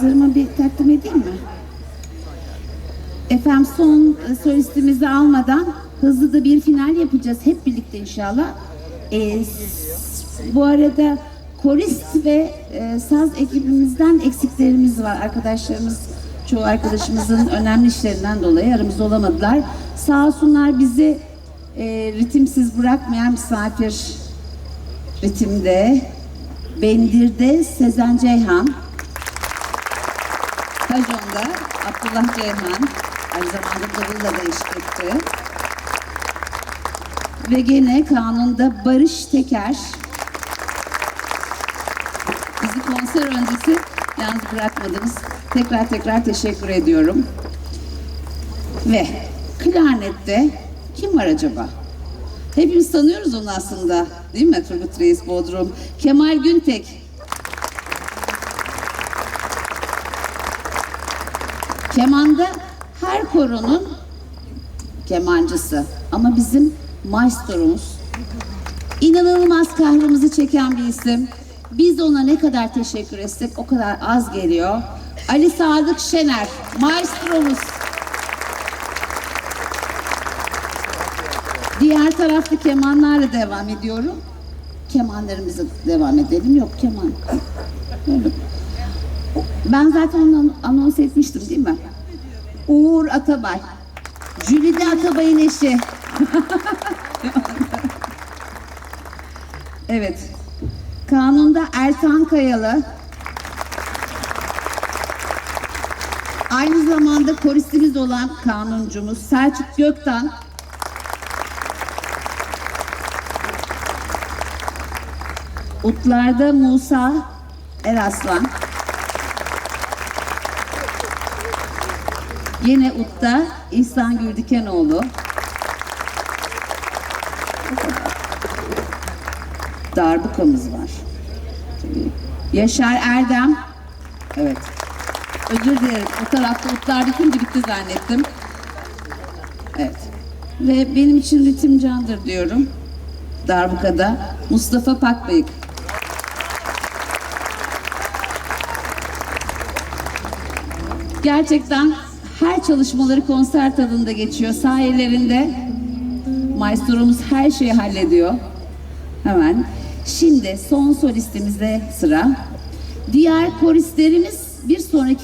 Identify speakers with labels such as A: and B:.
A: arkadaşlarıma bir takdim edeyim mi? Efendim son e, solistimizi almadan hızlı da bir final yapacağız hep birlikte inşallah. Ee, bu arada korist ve e, saz ekibimizden eksiklerimiz var. Arkadaşlarımız, çoğu arkadaşımızın önemli işlerinden dolayı aramızda olamadılar. Sağ olsunlar bizi e, ritimsiz bırakmayan misafir ritimde, Bendir'de Sezen Ceyhan, Kajon'da Abdullah Ceyhan aynı zamanda davulla da eşlik. Ve gene kanunda Barış Teker bizi konser öncesi yalnız bırakmadınız. Tekrar tekrar teşekkür ediyorum. Ve klarnette kim var acaba? Hepimiz tanıyoruz onu aslında. Değil mi Turgut Reis Bodrum? Kemal Güntek. Kemanda her koronun kemancısı. Ama bizim maestromuz. İnanılmaz kahrımızı çeken bir isim. Biz ona ne kadar teşekkür etsek o kadar az geliyor. Ali Sadık Şener, maestromuz. Diğer tarafta kemanlarla devam ediyorum. Kemanlarımıza devam edelim. Yok keman. Böyle. Ben zaten onu anons etmiştim değil mi? Uğur Atabay. Jülide Atabay'ın eşi. evet. Kanunda Ertan Kayalı. Aynı zamanda koristimiz olan kanuncumuz Selçuk Göktan. Utlarda Musa Eraslan. Yine Ut'ta İhsan Gürdikenoğlu. Darbukamız var. Yaşar Erdem. Evet. Özür dilerim. O tarafta Utlar bitince bitti zannettim. Evet. Ve benim için ritim candır diyorum. Darbukada Mustafa Pakbıyık. Gerçekten her çalışmaları konser tadında geçiyor. Sayelerinde maestromuz her şeyi hallediyor. Hemen. Şimdi son solistimize sıra. Diğer koristlerimiz bir sonraki